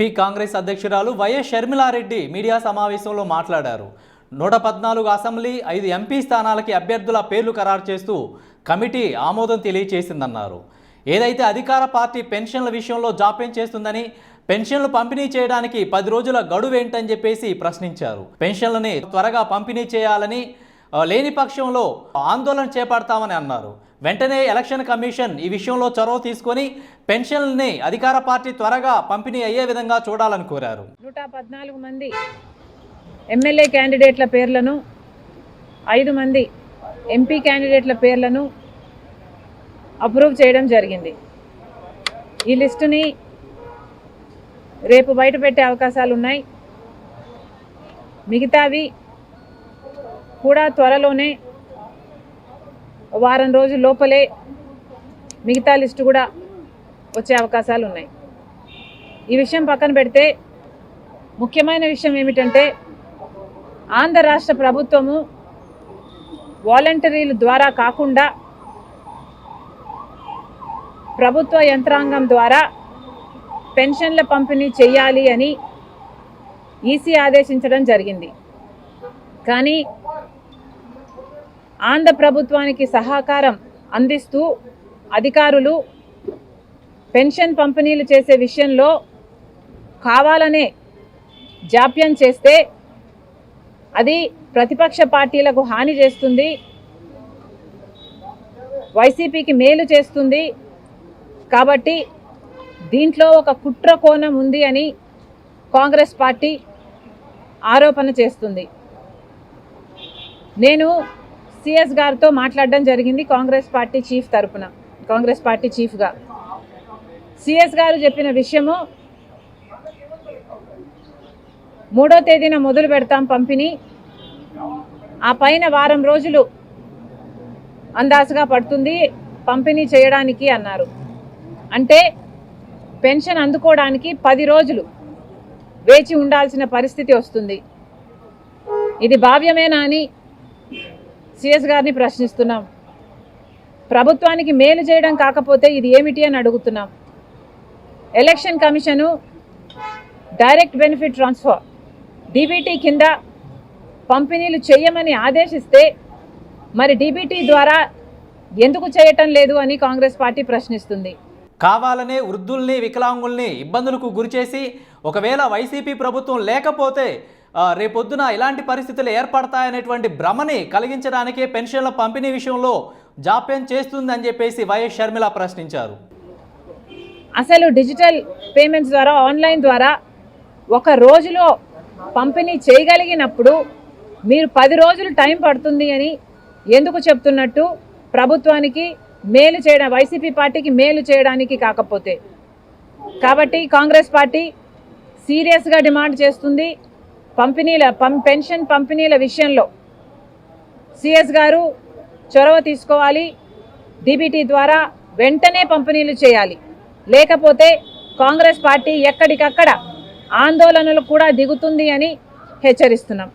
AP Congress అధ్యక్షురాలు YS Sharmila Reddy media సమావేశంలో మాట్లాడారు. నూట పద్నాలుగు అసెంబ్లీ ఐదు ఎంపీ స్థానాలకి అభ్యర్థుల పేర్లు ఖరారు చేస్తూ కమిటీ ఆమోదం తెలియచేసిందన్నారు. ఏదైతే అధికార పార్టీ పెన్షన్ల విషయంలో జాప్యం చేస్తుందని పెన్షన్లు పంపిణీ చేయడానికి పది రోజుల గడువు ఏంటని చెప్పేసి ప్రశ్నించారు. పెన్షన్లని త్వరగా పంపిణీ చేయాలని లేని పక్షంలో ఆందోళన చేపడతామని అన్నారు. వెంటనే ఎలక్షన్ కమిషన్ ఈ విషయంలో చొరవ తీసుకొని పెన్షన్లని అధికార పార్టీ త్వరగా పంపిణీ అయ్యే విధంగా చూడాలని కోరారు. నూట పద్నాలుగు మంది ఎమ్మెల్యే క్యాండిడేట్ల పేర్లను ఐదు మంది ఎంపీ క్యాండిడేట్ల పేర్లను అప్రూవ్ చేయడం జరిగింది. ఈ లిస్టుని రేపు బయట పెట్టే అవకాశాలు ఉన్నాయి మిగతావి కూడా త్వరలోనే వారం రోజుల లోపలే మిగతా లిస్టు కూడా వచ్చే అవకాశాలు ఉన్నాయి. ఈ విషయం పక్కన పెడితే ముఖ్యమైన విషయం ఏమిటంటే ఆంధ్ర రాష్ట్ర ప్రభుత్వము వాలంటరీల ద్వారా కాకుండా ప్రభుత్వ యంత్రాంగం ద్వారా పెన్షన్ల పంపిణీ చేయాలి అని ఈసీ ఆదేశించడం జరిగింది. కానీ ఆంధ్ర ప్రభుత్వానికి సహకారం అందిస్తూ అధికారులు పెన్షన్ పంపిణీలు చేసే విషయంలో కావాలనే జాప్యం చేస్తే అది ప్రతిపక్ష పార్టీలకు హాని చేస్తుంది వైసీపీకి మేలు చేస్తుంది. కాబట్టి దీంట్లో ఒక కుట్ర కోణం ఉంది అని కాంగ్రెస్ పార్టీ ఆరోపణ చేస్తుంది. నేను సిఎస్ గారితో మాట్లాడడం జరిగింది కాంగ్రెస్ పార్టీ చీఫ్ తరపున కాంగ్రెస్ పార్టీ చీఫ్గా. సిఎస్ గారు చెప్పిన విషయము మూడో తేదీన మొదలు పెడతాం పంపిణీ. ఆ పైన వారం రోజులు అందాజుగా పడుతుంది పంపిణీ చేయడానికి అన్నారు. అంటే పెన్షన్ అందుకోవడానికి పది రోజులు వేచి ఉండాల్సిన పరిస్థితి వస్తుంది. ఇది భావ్యమేనా అని సిఎస్ గారిని ప్రశ్నిస్తున్నాం. ప్రభుత్వానికి మేలు చేయడం కాకపోతే ఇది ఏమిటి అని అడుగుతున్నాం. Election commission direct benefit transfer DBT కింద పంపిణీలు చేయమని ఆదేశిస్తే మరి డీబీటీ ద్వారా ఎందుకు చేయటం లేదు అని కాంగ్రెస్ పార్టీ ప్రశ్నిస్తుంది. కావాలనే వృద్ధుల్ని వికలాంగుల్ని ఇబ్బందులకు గురిచేసి ఒకవేళ వైసీపీ ప్రభుత్వం లేకపోతే రేపొద్దున ఇలాంటి పరిస్థితులు ఏర్పడతాయనేటువంటి భ్రమని కలిగించడానికే పెన్షన్ల పంపిణీ విషయంలో జాప్యం చేస్తుందని చెప్పేసి వైఎస్ షర్మిల ప్రశ్నించారు. అసలు డిజిటల్ పేమెంట్స్ ద్వారా ఆన్లైన్ ద్వారా ఒక రోజులో పంపిణీ చేయగలిగినప్పుడు మీరు పది రోజులు టైం పడుతుంది అని ఎందుకు చెప్తున్నట్టు ప్రభుత్వానికి మేలు చేయడం వైసీపీ పార్టీకి మేలు చేయడానికి కాకపోతే. కాబట్టి కాంగ్రెస్ పార్టీ సీరియస్గా డిమాండ్ చేస్తుంది పంపిణీల పం పెన్షన్ పంపిణీల విషయంలో. సిఎస్ గారు చొరవ తీసుకోవాలి డీబీటీ ద్వారా వెంటనే పంపిణీలు చేయాలి. లేకపోతే కాంగ్రెస్ పార్టీ ఎక్కడికక్కడ ఆందోళనలు కూడా దిగుతుంది అని హెచ్చరిస్తున్నాం.